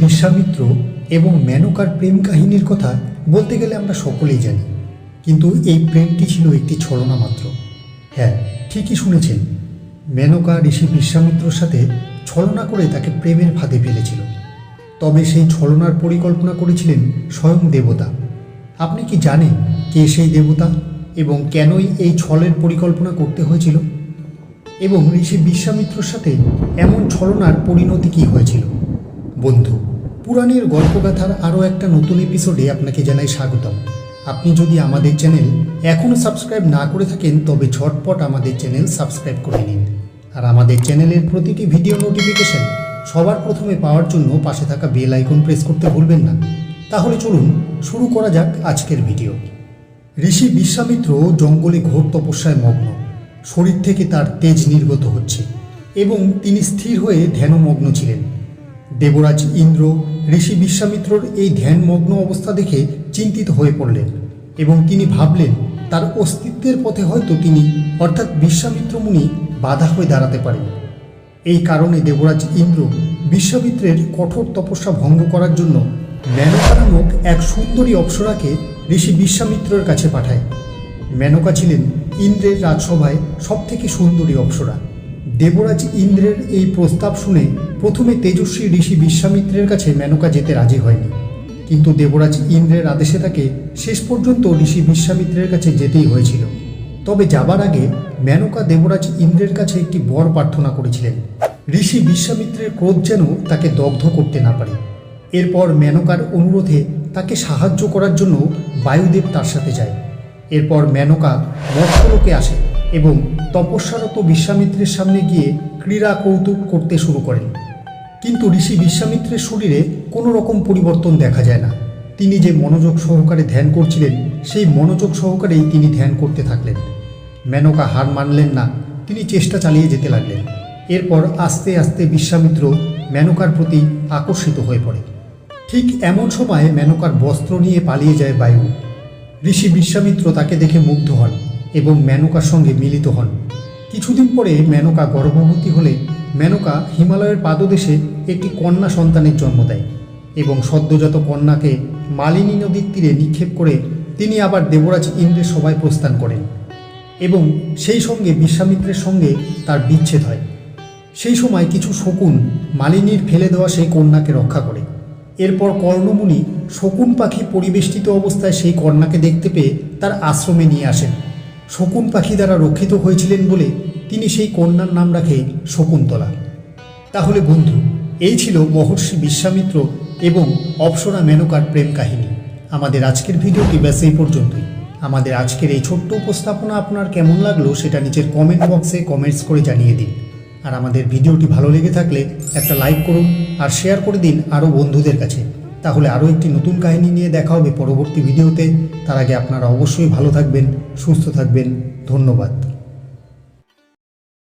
বিশ্বামিত্র এবং মেনকার প্রেম কাহিনীর কথা বলতে গেলে আমরা সকলেই জানি। কিন্তু এই প্রেমটি ছিল একটি ছলনা মাত্র। হ্যাঁ ঠিকই শুনেছেন। মেনকা ঋষি বিশ্বামিত্রর সাথে ছলনা করে তাকে প্রেমের ফাঁদে ফেলেছিল। তবে সেই ছলনার পরিকল্পনা করেছিলেন স্বয়ং দেবতা। আপনি কি জানেন কে সেই দেবতা এবং কেনই এই ছলের পরিকল্পনা করতে হয়েছিল? এবং ঋষি বিশ্বামিত্রর সাথে এমন ছলনার পরিণতি কী হয়েছিল? বন্ধু, পুরাণের গল্পগাথার আরও একটা নতুন এপিসোডে আপনাকে জানাই স্বাগতম। আপনি যদি আমাদের চ্যানেল এখনও সাবস্ক্রাইব না করে থাকেন, তবে ঝটপট আমাদের চ্যানেল সাবস্ক্রাইব করে নিন। আর আমাদের চ্যানেলের প্রতিটি ভিডিও নোটিফিকেশন সবার প্রথমে পাওয়ার জন্য পাশে থাকা বেল আইকন প্রেস করতে ভুলবেন না। তাহলে চলুন শুরু করা যাক আজকের ভিডিও ঋষি বিশ্বামিত্র জঙ্গলে ঘোর তপস্যায় মগ্ন। শরীর থেকে তার তেজ নির্গত হচ্ছে এবং তিনি স্থির হয়ে ধ্যানমগ্ন ছিলেন। দেবরাজ ইন্দ্র, ঋষি বিশ্বামিত্রর এই ধ্যানমগ্ন অবস্থা দেখে চিন্তিত হয়ে পড়লেন এবং তিনি ভাবলেন, তার অস্তিত্বের পথে হয়তো তিনি, অর্থাৎ বিশ্বামিত্র মুনি, বাধা হয়ে দাঁড়াতে পারেন। এই কারণে দেবরাজ ইন্দ্র বিশ্বামিত্রের কঠোর তপস্যা ভঙ্গ করার জন্য মেনকা নামক এক সুন্দরী অপ্সরাকে ঋষি বিশ্বামিত্রের কাছে পাঠায়। মেনকা ছিলেন ইন্দ্রের রাজসভায় সবথেকে সুন্দরী অপ্সরা। দেবরাজ ইন্দ্রের এই প্রস্তাব শুনে প্রথমে তেজস্বী ঋষি বিশ্বামিত্রের কাছে মেনকা যেতে রাজি হয়নি। কিন্তু দেবরাজ ইন্দ্রের আদেশে তাকে শেষ পর্যন্ত ঋষি বিশ্বামিত্রের কাছে যেতেই হয়েছিল। তবে যাবার আগে মেনকা দেবরাজ ইন্দ্রের কাছে একটি বর প্রার্থনা করেছিলেন। ঋষি বিশ্বামিত্রের ক্রোধ যেন তাকে দগ্ধ করতে না পারে। এরপর মেনকার অনুরোধে তাকে সাহায্য করার জন্য বায়ুদেব তার সাথে যায়। এরপর মেনকা মর্তলোকে আসে এবং তপস্যারত বিশ্বামিত্রের সামনে গিয়ে ক্রীড়া কৌতুক করতে শুরু করেন। কিন্তু ঋষি বিশ্বামিত্রের শরীরে কোনো রকম পরিবর্তন দেখা যায় না। তিনি যে মনোযোগ সহকারে ধ্যান করছিলেন, সেই মনোযোগ সহকারেই তিনি ধ্যান করতে থাকলেন। মেনকা হার মানলেন না, তিনি চেষ্টা চালিয়ে যেতে লাগলেন। এরপর আস্তে আস্তে বিশ্বামিত্র মেনকার প্রতি আকর্ষিত হয়ে পড়ে। ঠিক এমন সময় মেনকার বস্ত্র নিয়ে পালিয়ে যায় বায়ু। ঋষি বিশ্বামিত্র তাকে দেখে মুগ্ধ হন। এবং মেনকার সঙ্গে মিলিত হন। কিছুদিন পরে মেনকা গর্ভবতী হলে মেনকা হিমালয়ের পাদদেশে একটি কন্যা সন্তানের জন্ম দেয় এবং সদ্যজাত কন্যাকে মালিনী নদীর তীরে নিক্ষেপ করে তিনি আবার দেবরাজ ইন্দ্রের সভায় প্রস্থান করেন এবং সেই সঙ্গে বিশ্বামিত্রের সঙ্গে তার বিচ্ছেদ হয়। সেই সময় কিছু শকুন মালিনীর ফেলে দেওয়া সেই কন্যাকে রক্ষা করে। এরপর কর্ণমুনি শকুন পাখি পরিবেষ্টিত অবস্থায় সেই কন্যাকে দেখতে পেয়ে তার আশ্রমে নিয়ে আসেন। শকুন পাখি দ্বারা রক্ষিত হয়েছিলেন বলে তিনি সেই কন্যার নাম রাখে শকুন্তলা। তাহলে বন্ধু, এই ছিল মহর্ষি বিশ্বামিত্র এবং অপ্সরা মেনকার প্রেম কাহিনী। আমাদের আজকের ভিডিওটি ব্যাস এই পর্যন্তই। আমাদের আজকের এই ছোট্ট উপস্থাপনা আপনার কেমন লাগল সেটা নিচের কমেন্ট বক্সে কমেন্টস করে জানিয়ে দিন। আর আমাদের ভিডিওটি ভালো লেগে থাকলে একটা লাইক করুন আর শেয়ার করে দিন আরও বন্ধুদের কাছে। তাহলে আরও একটি নতুন কাহিনী নিয়ে দেখা হবে পরবর্তী ভিডিওতে। তার আগে আপনারা অবশ্যই ভালো থাকবেন, সুস্থ থাকবেন। ধন্যবাদ।